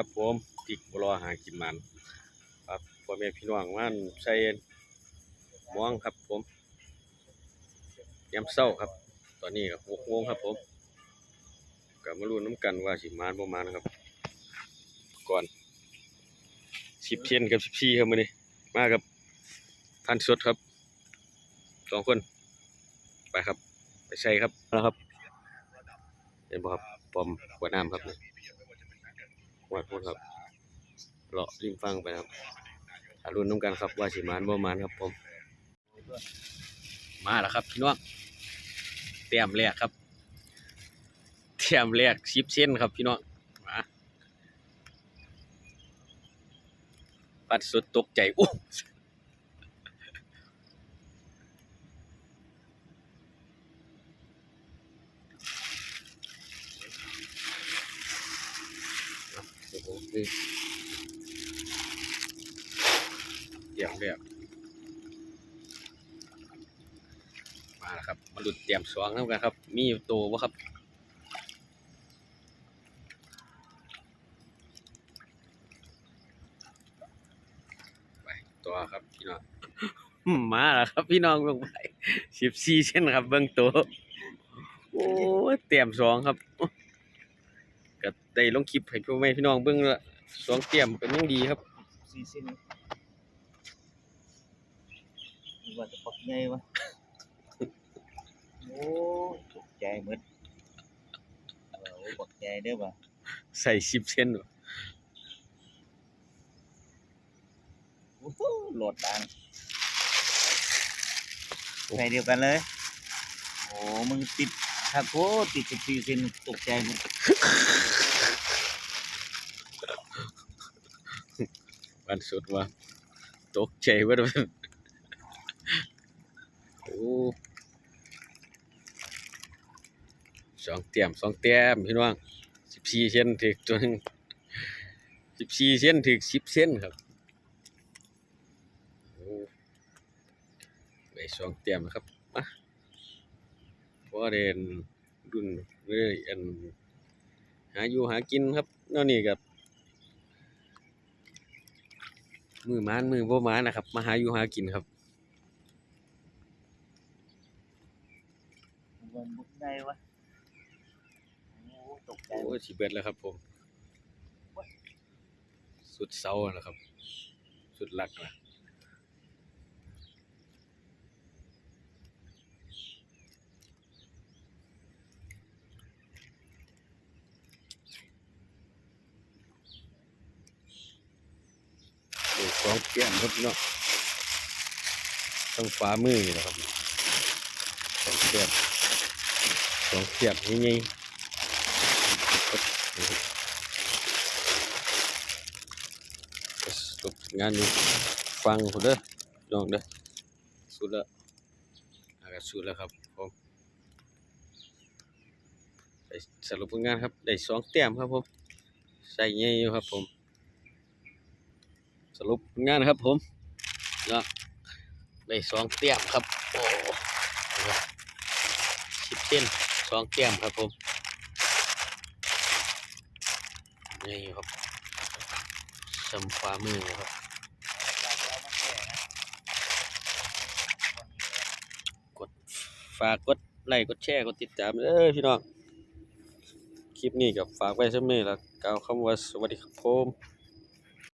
ครับผมติกบรอหากินมันครับพ่อแม่พี่น้องมันใส่ม่วงครับผมยามเช้าครับ ตอนนี้ก็หกโมงครับผมก็มาลุ้นน้ำกันว่าสิมานบ่มานครับ ก่อนสิบเช่นกับสิบสี่ครับมื้อนี้มากับท่านสดครับสองคน ไปครับ ไปใส่ครับแล้วครับเห็นบ่ครับปอมหัวน้ำครับนี่ วัดพุทธครับเลาะริมฟังไปครับอารุณน้ำกันครับว่าสิมานบ่มานครับผม มาแล้วครับพี่น้องเตรียมแรกครับเตรียมแรกสิบเส้นครับพี่น้องมาปัดสุดตกใจโอ้ โอ้โหนี่เรียมแรกมาแล้วครับ มาหลุดเตรียมสวงแล้วกันครับ มีอยู่ตัวบ่ครับไปตัวครับพี่น้องมาแล้วครับพี่น้องลงไปสิบสี่เส้นครับ เบื้องตัวโอ้เตรียมสองครับ ก็ได้ลงคลิปให้พ่อแม่พี่น้องเบิ่งและสองเตรียมเป็นยังดีครับสี่สิ้นนึกว่าจะปักใหญ่วะโอ้ยตกใจหมดเออโอ้ปักใหญ่เด้อว่ะใส่สิบเส้นโอ้โหโหลดดังใส่เดียวกันเลย โอ้มึงติดครับโอ้ติดสิบสี่สิ้นตกใจหมด วันสุดว่าตกใจว่าโอ้สองเตียมสองเตียมพี่น้องสิบสี่เส้นถึกตัวนึงสิบสี่เส้นถึกสิบเส้นครับโอ้ได้สองเตียมนะครับมาเพราะเรียนรุ่นเรื่อยอันหาอยู่หากินครับนั่นนี่กับ มือมานมือบ่มานนะครับ มาหาอยู่หากินครับวันบุกใหญ่วะโอ้ตกใจโอ้ยสิเบ็ดแล้วครับผม สุดเสาแล้วครับ สุดหลักละ องเตี้ยมครับพี่น้องต้องฟ้ามือนะครับสองเตี้ยมสองเตี้ยมนี่ไงสรุปงานนี้ฟังผมเด้อลองเด้อสุดล้วอากาศสุดแล้วครับผมสรุปผลงานครับ ได้สองแต้มครับผม ใส่เงี้ยอยู่ครับผม สรุปงานครับผมนะได้สองแต้มครับ โอ้สิบเส้นสองแต้มครับผมนี่ครับชมฟ้ามือครับกดฝากกดไลค์กดแชร์กดติดตามเด้อพี่น้องคลิปนี้กับฝากไว้เสมอแล้วกล่าวคำว่าสวัสดีครับผม